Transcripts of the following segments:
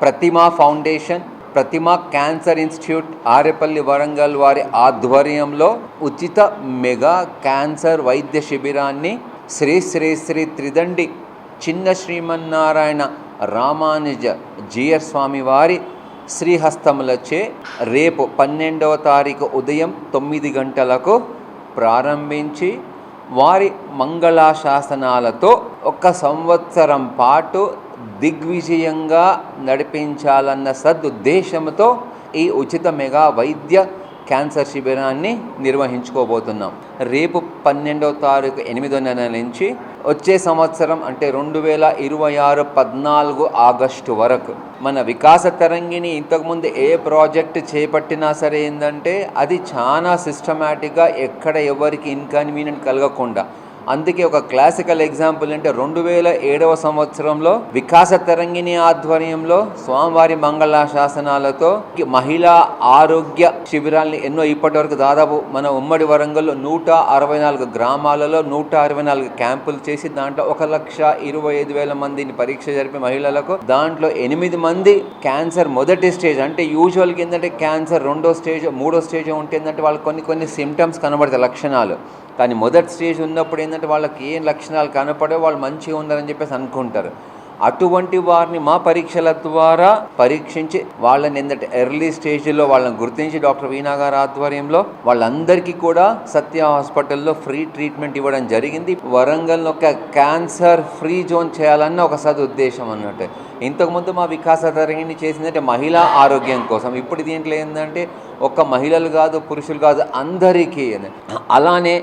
Pratima foundation Pratima cancer institute Arepalli Warangal వారి ఆధ్వర్యంలో ఉచిత మెగా క్యాన్సర్ వైద్య శిబిరాన్ని శ్రీ శ్రీ శ్రీ త్రిదండి చిన్న శ్రీమన్నారాయణ రామానుజ జీయర్ స్వామి వారి శ్రీహస్తములచే రేపు పన్నెండవ తారీఖు ఉదయం తొమ్మిది గంటలకు ప్రారంభించి వారి మంగళాశాసనాలతో ఒక సంవత్సరం పాటు దిగ్విజయంగా నడిపించాలన్న సదుద్దేశంతో ఈ ఉచిత మెగా వైద్య క్యాన్సర్ శిబిరాన్ని నిర్వహించుకోబోతున్నాం. రేపు పన్నెండవ తారీఖు ఎనిమిదో నెల నుంచి వచ్చే సంవత్సరం అంటే రెండు వేల ఇరవై ఆరు పద్నాలుగు ఆగస్టు వరకు. మన వికాస తరంగిని ఇంతకుముందు ఏ ప్రాజెక్ట్ చేపట్టినా సరే ఏంటంటే అది చాలా సిస్టమేటిక్గా ఎక్కడ ఎవరికి ఇన్కన్వీనియంట్ కలగకుండా అందుకే ఒక క్లాసికల్ ఎగ్జాంపుల్ అంటే రెండు వేల ఏడవ సంవత్సరంలో వికాస తరంగిణి ఆధ్వర్యంలో స్వామివారి మంగళ శాసనాలతో మహిళా ఆరోగ్య శిబిరాల్ని ఎన్నో ఇప్పటి వరకు దాదాపు మన ఉమ్మడి వరంగల్లో నూట అరవై నాలుగు గ్రామాలలో నూట అరవై నాలుగు క్యాంపులు చేసి దాంట్లో ఒక లక్ష ఇరవై ఐదు వేల మందిని పరీక్ష జరిపే మహిళలకు దాంట్లో ఎనిమిది మంది క్యాన్సర్ మొదటి స్టేజ్ అంటే యూజువల్గా ఏంటంటే క్యాన్సర్ రెండో స్టేజ్ మూడో స్టేజ్ ఉంటే ఏంటంటే కొన్ని కొన్ని సిమ్టమ్స్ కనబడతాయి లక్షణాలు. కానీ మొదటి స్టేజ్ ఉన్నప్పుడు ఏంటంటే వాళ్ళకి ఏం లక్షణాలు కనపడే వాళ్ళు మంచిగా ఉన్నారని చెప్పేసి అనుకుంటారు. అటువంటి వారిని మా పరీక్షల ద్వారా పరీక్షించి వాళ్ళని ఎందుకంటే ఎర్లీ స్టేజ్లో వాళ్ళని గుర్తించి డాక్టర్ వీణా గారి ఆధ్వర్యంలో వాళ్ళందరికీ కూడా సత్య హాస్పిటల్లో ఫ్రీ ట్రీట్మెంట్ ఇవ్వడం జరిగింది. వరంగల్ ఒక క్యాన్సర్ ఫ్రీ జోన్ చేయాలన్న ఒక సదుద్దేశం అన్నట్టు. ఇంతకుముందు మా వికాస తరగని చేసిందంటే మహిళా ఆరోగ్యం కోసం. ఇప్పుడు దీంట్లో ఏంటంటే ఒక్క మహిళలు కాదు పురుషులు కాదు అందరికీ అలానే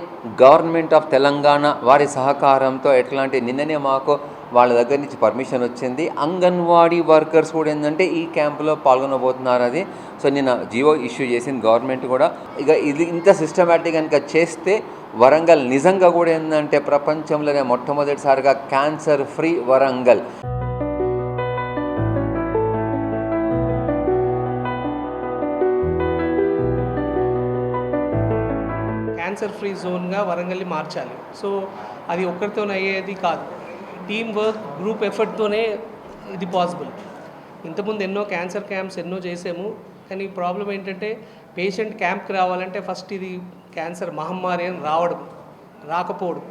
గవర్నమెంట్ ఆఫ్ తెలంగాణ వారి సహకారంతో ఎట్లాంటి నిన్ననే మాకు వాళ్ళ దగ్గర నుంచి పర్మిషన్ వచ్చింది. అంగన్వాడీ వర్కర్స్ కూడా ఏంటంటే ఈ క్యాంపులో పాల్గొనబోతున్నారు అది. సో నిన్న జియో ఇష్యూ చేసింది గవర్నమెంట్ కూడా. ఇక ఇది ఇంత సిస్టమేటిక్ కనుక చేస్తే వరంగల్ నిజంగా కూడా ఏంటంటే ప్రపంచంలోనే మొట్టమొదటిసారిగా cancer free Warangal. Cancer free జోన్గా వరంగల్ని మార్చాలి. సో అది ఒక్కరితోనే అయ్యేది కాదు. టీమ్ వర్క్ గ్రూప్ ఎఫర్ట్తోనే ఇది పాసిబుల్ ఇంతకుముందు ఎన్నో క్యాన్సర్ క్యాంప్స్ ఎన్నో చేసాము కానీ ప్రాబ్లం ఏంటంటే పేషెంట్ క్యాంప్కి రావాలంటే ఫస్ట్ ఇది క్యాన్సర్ మహమ్మారి అని రావడం రాకపోవడం.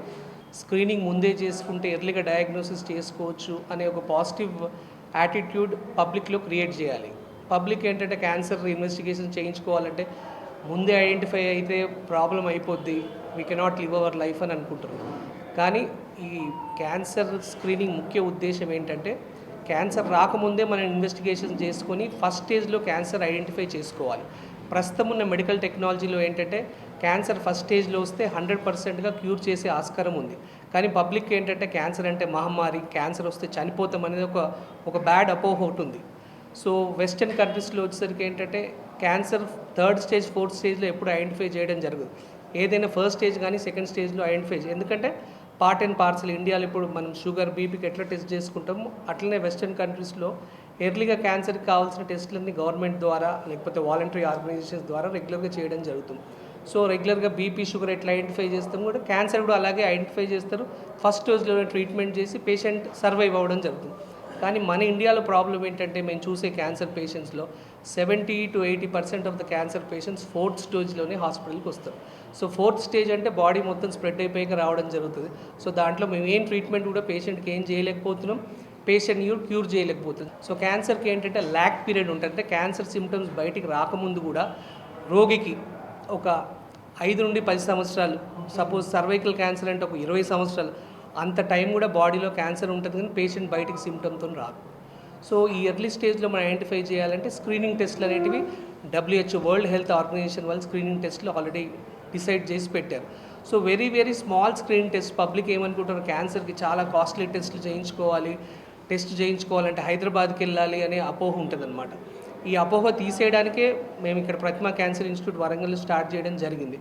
స్క్రీనింగ్ ముందే చేసుకుంటే ఎర్లీగా డయాగ్నోసిస్ చేసుకోవచ్చు అనే ఒక పాజిటివ్ యాటిట్యూడ్ పబ్లిక్లో క్రియేట్ చేయాలి. పబ్లిక్ ఏంటంటే క్యాన్సర్ ఇన్వెస్టిగేషన్ చేయించుకోవాలంటే ముందే ఐడెంటిఫై అయితే ప్రాబ్లం అయిపోద్ది. We cannot live our life అని అనుకుంటారు కానీ ఈ క్యాన్సర్ స్క్రీనింగ్ ముఖ్య ఉద్దేశం ఏంటంటే క్యాన్సర్ రాకముందే మనం ఇన్వెస్టిగేషన్ చేసుకొని ఫస్ట్ స్టేజ్లో క్యాన్సర్ ఐడెంటిఫై చేసుకోవాలి. ప్రస్తుతం ఉన్న మెడికల్ టెక్నాలజీలో ఏంటంటే క్యాన్సర్ ఫస్ట్ స్టేజ్లో వస్తే హండ్రెడ్ పర్సెంట్గా క్యూర్ చేసే ఆస్కారం ఉంది. కానీ పబ్లిక్ ఏంటంటే క్యాన్సర్ అంటే మహమ్మారి క్యాన్సర్ వస్తే చనిపోతాం అనేది ఒక ఒక బ్యాడ్ అపోహ ఒకటి ఉంది. సో వెస్టర్న్ కంట్రీస్లో వచ్చేసరికి ఏంటంటే క్యాన్సర్ థర్డ్ స్టేజ్ ఫోర్త్ స్టేజ్లో ఎప్పుడు ఐడెంటిఫై చేయడం జరగదు. ఏదైనా ఫస్ట్ స్టేజ్ కానీ సెకండ్ స్టేజ్లో ఐడెంటిఫై ఎందుకంటే పార్ట్ అండ్ పార్సల్ ఇండియాలో ఇప్పుడు మనం షుగర్ బీపీకి ఎట్లా టెస్ట్ చేసుకుంటామో అట్లనే వెస్టర్న్ కంట్రీస్లో ఎర్లీగా క్యాన్సర్కి కావాల్సిన టెస్టులన్నీ గవర్నమెంట్ ద్వారా లేకపోతే వాలంటరీ ఆర్గనైజేషన్స్ ద్వారా రెగ్యులర్గా చేయడం జరుగుతుంది. సో రెగ్యులర్గా బీపీ షుగర్ ఎట్లా ఐడెంటిఫై చేస్తాం కూడా క్యాన్సర్ కూడా అలాగే ఐడెంటిఫై చేస్తారు. ఫస్ట్ రోజులోనే ట్రీట్మెంట్ చేసి పేషెంట్ సర్వైవ్ అవ్వడం జరుగుతుంది. కానీ మన ఇండియాలో ప్రాబ్లం ఏంటంటే మేము చూసే cancer పేషెంట్స్లో seventy to eighty percent of the cancer patients fourth స్టేజ్లోనే హాస్పిటల్కి వస్తారు. సో ఫోర్త్ స్టేజ్ అంటే బాడీ మొత్తం స్ప్రెడ్ అయిపోయాక రావడం జరుగుతుంది. సో దాంట్లో మేము ఏం ట్రీట్మెంట్ కూడా పేషెంట్కి ఏం చేయలేకపోతున్నాం. పేషెంట్ని యూ క్యూర్ చేయలేకపోతుంది. సో క్యాన్సర్కి ఏంటంటే ల్యాక్ పీరియడ్ ఉంటుంది. అంటే క్యాన్సర్ సిమ్టమ్స్ బయటికి రాకముందు కూడా రోగికి ఒక ఐదు నుండి పది సంవత్సరాలు సపోజ్ సర్వైకల్ క్యాన్సర్ అంటే ఒక ఇరవై సంవత్సరాలు అంత టైం కూడా బాడీలో క్యాన్సర్ ఉంటుంది కానీ పేషెంట్ బయటికి సిమ్టమ్తో రాదు. సో ఈ ఎర్లీ స్టేజ్లో మనం ఐడెంటిఫై చేయాలంటే స్క్రీనింగ్ టెస్ట్లు అనేటివి W H world health organisation వాళ్ళు స్క్రీనింగ్ టెస్ట్లు ఆల్రెడీ డిసైడ్ చేసి పెట్టారు. So very very small screen test public ఏమనుకుంటారు క్యాన్సర్కి చాలా కాస్ట్లీ టెస్ట్లు చేయించుకోవాలి టెస్ట్ చేయించుకోవాలంటే హైదరాబాద్కి వెళ్ళాలి అనే అపోహ ఉంటుందన్నమాట. ఈ అపోహ తీసేయడానికే మేము ఇక్కడ Pratima cancer institute Warangal start చేయడం జరిగింది.